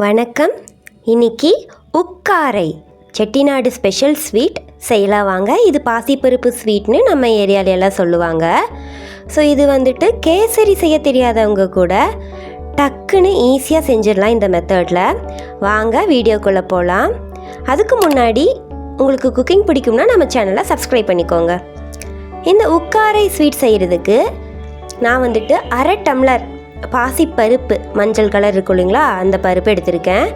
வணக்கம். இன்னைக்கு உக்காரை Chettinad special sweet செய்யலாம் வாங்க. இது பாசிப்பருப்பு ஸ்வீட்னு நம்ம ஏரியால எல்லாம் சொல்லுவாங்க. ஸோ இது வந்துட்டு கேசரி செய்ய தெரியாதவங்க கூட டக்குன்னு ஈஸியாக செஞ்சிடலாம் இந்த மெத்தடில் வாங்க வீடியோக்குள்ளே போகலாம் அதுக்கு முன்னாடி உங்களுக்கு குக்கிங் பிடிக்கும்னா நம்ம சேனலை சப்ஸ்கிரைப் பண்ணிக்கோங்க. இந்த உக்காரை ஸ்வீட் செய்கிறதுக்கு நான் வந்துட்டு அரை டம்ளர் பாசி பருப்பு மஞ்சள் கலர் இருக்கும் இல்லைங்களா? அந்த பருப்பு எடுத்திருக்கேன்.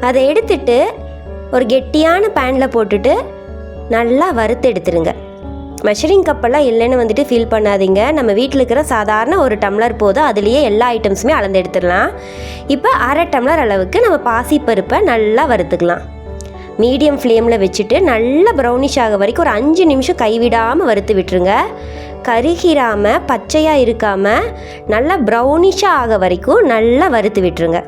அதை எடுத்துட்டு ஒரு கெட்டியான பேனில் போட்டுட்டு நல்லா வறுத்து எடுத்துருங்க. மெஷரிங் கப்பெல்லாம் இல்லைன்னு வந்துட்டு ஃபீல் பண்ணாதீங்க. நம்ம வீட்டில் இருக்கிற சாதாரண ஒரு டம்ளர் போதும். அதுலேயே எல்லா ஐட்டம்ஸுமே அளந்து எடுத்துடலாம். இப்போ அரை டம்ளர் அளவுக்கு நம்ம பாசி பருப்பை நல்லா வறுத்துக்கலாம். மீடியம் ஃப்ளேமில் வச்சுட்டு நல்லா ப்ரௌனிஷ் ஆக வரைக்கும் ஒரு அஞ்சு நிமிஷம் கைவிடாமல் வறுத்து விட்டுருங்க. கருகிராமல் பச்சையாக இருக்காமல் நல்லா ப்ரௌனிஷாக ஆக வரைக்கும் நல்லா வறுத்து விட்டுருங்க.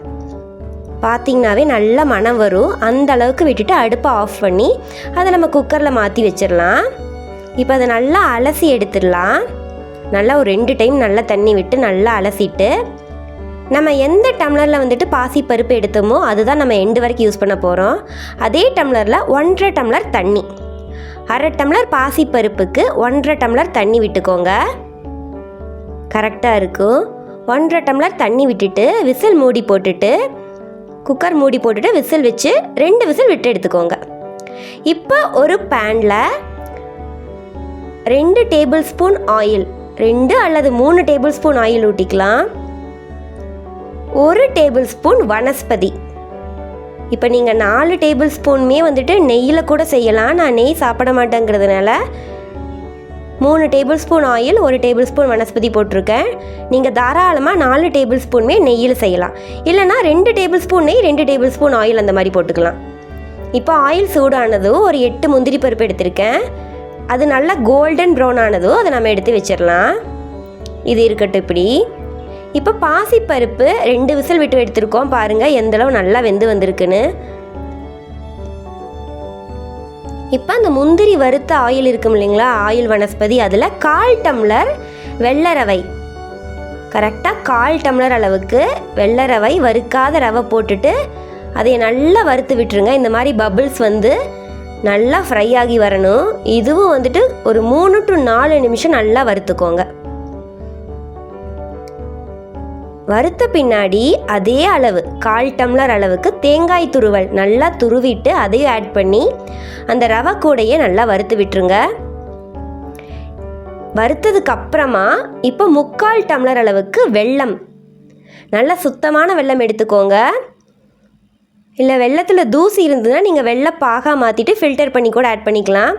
பார்த்திங்கனாவே நல்ல மனம் வரும். அந்த அளவுக்கு விட்டுட்டு அடுப்பை ஆஃப் பண்ணி அதை நம்ம குக்கரில் மாற்றி வச்சிடலாம். இப்போ அதை நல்லா அலசி எடுத்துடலாம். நல்லா ஒரு ரெண்டு டைம் நல்லா தண்ணி விட்டு நல்லா அலசிட்டு நம்ம எந்த டம்ளரில் வந்துட்டு பாசி பருப்பு எடுத்தோமோ அதுதான் நம்ம எண்டு வரைக்கும் யூஸ் பண்ண போகிறோம் அதே டம்ளரில் ஒன்றரை டம்ளர் தண்ணி. அரை டம்ளர் பாசி பருப்புக்கு ஒன்றரை டம்ளர் தண்ணி விட்டுக்கோங்க. கரெக்டாக இருக்கும். ஒன்றரை டம்ளர் தண்ணி விட்டுட்டு விசில் மூடி போட்டுட்டு குக்கர் மூடி போட்டுட்டு விசில் வச்சு ரெண்டு விசில் விட்டு எடுத்துக்கோங்க. இப்போ ஒரு பேனில் ரெண்டு டேபிள் ஸ்பூன் ஆயில் ரெண்டு அல்லது மூணு டேபிள் ஸ்பூன் ஆயில் ஊட்டிக்கலாம் ஒரு டேபிள் ஸ்பூன் வனஸ்பதி இப்போ நீங்கள் நாலு டேபிள் ஸ்பூனுமே வந்துட்டு நெய்யில் கூட செய்யலாம். நான் நெய் சாப்பிட மாட்டேங்கிறதுனால மூணு டேபிள் ஸ்பூன் ஆயில் ஒரு டேபிள் ஸ்பூன் வனஸ்பதி போட்டிருக்கேன். நீங்கள் தாராளமாக நாலு டேபிள் ஸ்பூனுமே நெய்யில் செய்யலாம். இல்லைனா ரெண்டு டேபிள் ஸ்பூன் நெய் ரெண்டு டேபிள் ஸ்பூன் ஆயில் அந்த மாதிரி போட்டுக்கலாம். இப்போ ஆயில் சூடானதும் ஒரு எட்டு முந்திரி பருப்பு எடுத்திருக்கேன். அது நல்லா கோல்டன் ப்ரௌன் ஆனதும் அதை நம்ம எடுத்து வச்சிடலாம். இது இருக்கட்டும் இப்படி. இப்போ பாசிப்பருப்பு ரெண்டு விசில் விட்டு எடுத்திருக்கோம். பாருங்கள் எந்தளவு நல்லா வெந்து வந்திருக்குன்னு. இப்போ அந்த முந்திரி வறுத்த ஆயில் இருக்கும் இல்லைங்களா? ஆயில் வனஸ்பதி. அதில் கால் டம்ளர் வெள்ளை ரவை கரெக்டாக கால் டம்ளர் அளவுக்கு வெள்ளை ரவை வறுக்காத ரவை போட்டுட்டு அதை நல்லா வறுத்து விட்டுருங்க. இந்த மாதிரி பபிள்ஸ் வந்து நல்லா ஃப்ரை ஆகி வரணும். இதுவும் வந்துட்டு ஒரு மூணு டு நாலு நிமிஷம் நல்லா வறுத்துக்கோங்க. வறுத்த பின்னாடி அதே அளவு கால் டம்ளர் அளவுக்கு தேங்காய் துருவல் நல்லா துருவிட்டு அதையும் ஆட் பண்ணி அந்த ரவை கூடையே நல்லா வறுத்து விட்டுருங்க. வறுத்ததுக்கு அப்புறமா இப்போ முக்கால் டம்ளர் அளவுக்கு வெள்ளம் நல்லா சுத்தமான வெள்ளம் எடுத்துக்கோங்க. இல்லை வெள்ளத்தில் தூசி இருந்ததுன்னா நீங்கள் வெள்ளை பாகா மாற்றிட்டு ஃபில்டர் பண்ணி கூட ஆட் பண்ணிக்கலாம்.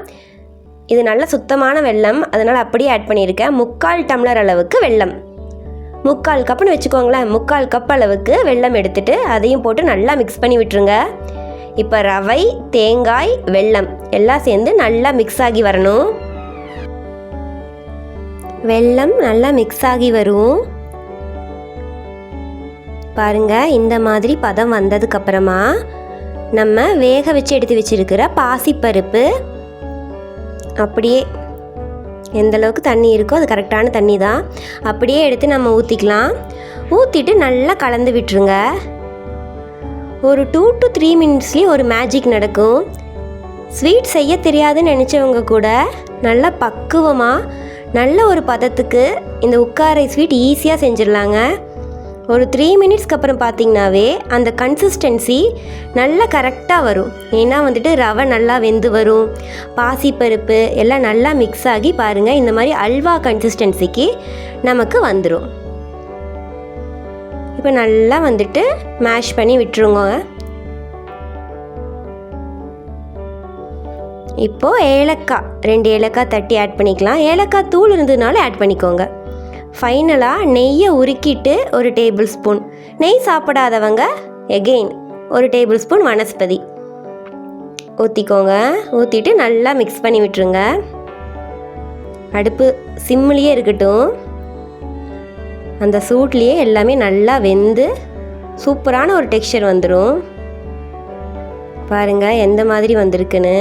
இது நல்ல சுத்தமான வெள்ளம் அதனால் அப்படியே ஆட் பண்ணியிருக்கேன். முக்கால் டம்ளர் அளவுக்கு வெள்ளம் முக்கால் கப்புன்னு வச்சுக்கோங்களேன். முக்கால் கப் அளவுக்கு வெல்லம் எடுத்துட்டு அதையும் போட்டு நல்லா மிக்ஸ் பண்ணி விட்டுருங்க. இப்போ ரவை தேங்காய் வெல்லம் எல்லாம் சேர்ந்து நல்லா மிக்ஸ் ஆகி வரணும். வெல்லம் நல்லா மிக்ஸ் ஆகி வரும். பாருங்க இந்த மாதிரி பதம் வந்ததுக்கப்புறமா நம்ம வேக வச்சு எடுத்து வச்சிருக்கிற பாசிப்பருப்பு அப்படியே எந்த அளவுக்கு தண்ணி இருக்கோ அது கரெக்டான தண்ணி தான். அப்படியே எடுத்து நம்ம ஊற்றிக்கலாம் ஊற்றிட்டு நல்லா கலந்து விட்டுருங்க. ஒரு டூ டு த்ரீ மினிட்ஸ்லேயே ஒரு மேஜிக் நடக்கும். ஸ்வீட் செய்ய தெரியாதுன்னு நினச்சவங்க கூட நல்லா பக்குவமாக நல்ல ஒரு பதத்துக்கு இந்த உட்காரை ஸ்வீட் ஈஸியாக செஞ்சிடலாங்க. ஒரு த்ரீ மினிட்ஸ்க்கு அப்புறம் பார்த்தீங்கன்னாவே அந்த கன்சிஸ்டன்சி நல்லா கரெக்டாக வரும். ஏன்னா வந்துட்டு ரவை நல்லா வெந்து வரும். பாசிப்பருப்பு எல்லாம் நல்லா மிக்ஸ் ஆகி பாருங்கள் இந்த மாதிரி அல்வா கன்சிஸ்டன்சிக்கு நமக்கு வந்துடும் இப்போ நல்லா வந்துட்டு மேஷ் பண்ணி விட்டுருங்க. இப்போது ஏலக்காய் ரெண்டு ஏலக்காய் தட்டி ஆட் பண்ணிக்கலாம். ஏலக்காய் தூள் இருந்ததுனால ஆட் பண்ணிக்கோங்க. ஃபைனலாக நெய்யை உருக்கிட்டு ஒரு டேபிள் ஸ்பூன் நெய் சாப்பிடாதவங்க எகெயின் ஒரு டேபிள் ஸ்பூன் வனஸ்பதி. ஊற்றிக்கோங்க ஊற்றிட்டு நல்லா மிக்ஸ் பண்ணி விட்டுருங்க. அடுப்பு சிம்மிலேயே இருக்கட்டும். அந்த சூட்லேயே எல்லாமே நல்லா வெந்து சூப்பரான ஒரு டெக்ஸ்சர் வந்துடும் பாருங்கள் எந்த மாதிரி வந்திருக்குன்னு.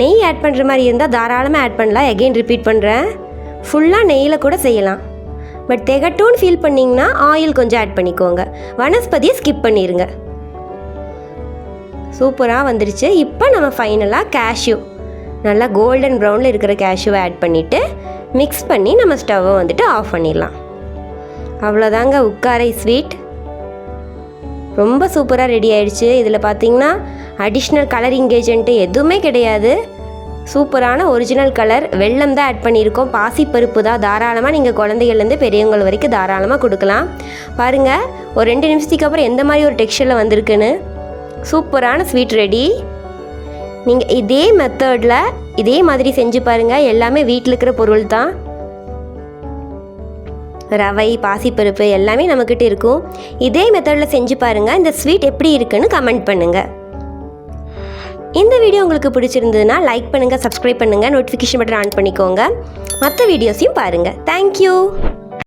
நெய் ஆட் பண்ணுற மாதிரி இருந்தால் தாராளமாக ஆட் பண்ணலாம். எகெயின் ரிப்பீட் பண்ணுறேன் ஃபுல்லாக நெய்யில் கூட செய்யலாம். பட் திகட்டும்னு ஃபீல் பண்ணிங்கன்னா ஆயில் கொஞ்சம் ஆட் பண்ணிக்கோங்க. வனஸ்பதியை ஸ்கிப் பண்ணிடுங்க சூப்பராக வந்துருச்சு. இப்போ நம்ம ஃபைனலாக கேஷ்யூ நல்லா கோல்டன் ப்ரௌனில் இருக்கிற கேஷ்யூவை ஆட் பண்ணிவிட்டு மிக்ஸ் பண்ணி நம்ம ஸ்டவ்வை வந்துட்டு ஆஃப் பண்ணிடலாம். அவ்வளோதாங்க உட்காரை ஸ்வீட் ரொம்ப சூப்பராக ரெடி ஆயிடுச்சு. இதில் பார்த்தீங்கன்னா அடிஷ்னல் கலர் இங்கேஜென்ட்டு எதுவுமே கிடையாது. சூப்பரான ஒரிஜினல் கலர் வெள்ளம் தான் ஆட் பண்ணியிருக்கோம். பாசிப்பருப்பு தான் தாராளமாக நீங்கள் குழந்தைகள்லேருந்து பெரியவங்கள் வரைக்கும் தாராளமாக கொடுக்கலாம். பாருங்கள் ஒரு ரெண்டு நிமிஷத்துக்கு அப்புறம் எந்த மாதிரி ஒரு டெக்ஸ்டரில் வந்திருக்குன்னு. சூப்பரான ஸ்வீட் ரெடி நீங்கள் இதே மெத்தடில் இதே மாதிரி செஞ்சு பாருங்கள் எல்லாமே வீட்டில் இருக்கிற பொருள் தான். ரவை பாசிப்பருப்பு எல்லாமே நம்மக்கிட்ட இருக்கும். இதே மெத்தடில் செஞ்சு பாருங்கள் இந்த ஸ்வீட் எப்படி இருக்குன்னு கமெண்ட் பண்ணுங்கள் இந்த வீடியோ உங்களுக்கு பிடிச்சிருந்ததுன்னா லைக் பண்ணுங்கள் சப்ஸ்கிரைப் பண்ணுங்கள் நோட்டிஃபிகேஷன் பட்டன் ஆன் பண்ணிக்கோங்க. மற்ற வீடியோஸையும் பாருங்கள் தேங்க்யூ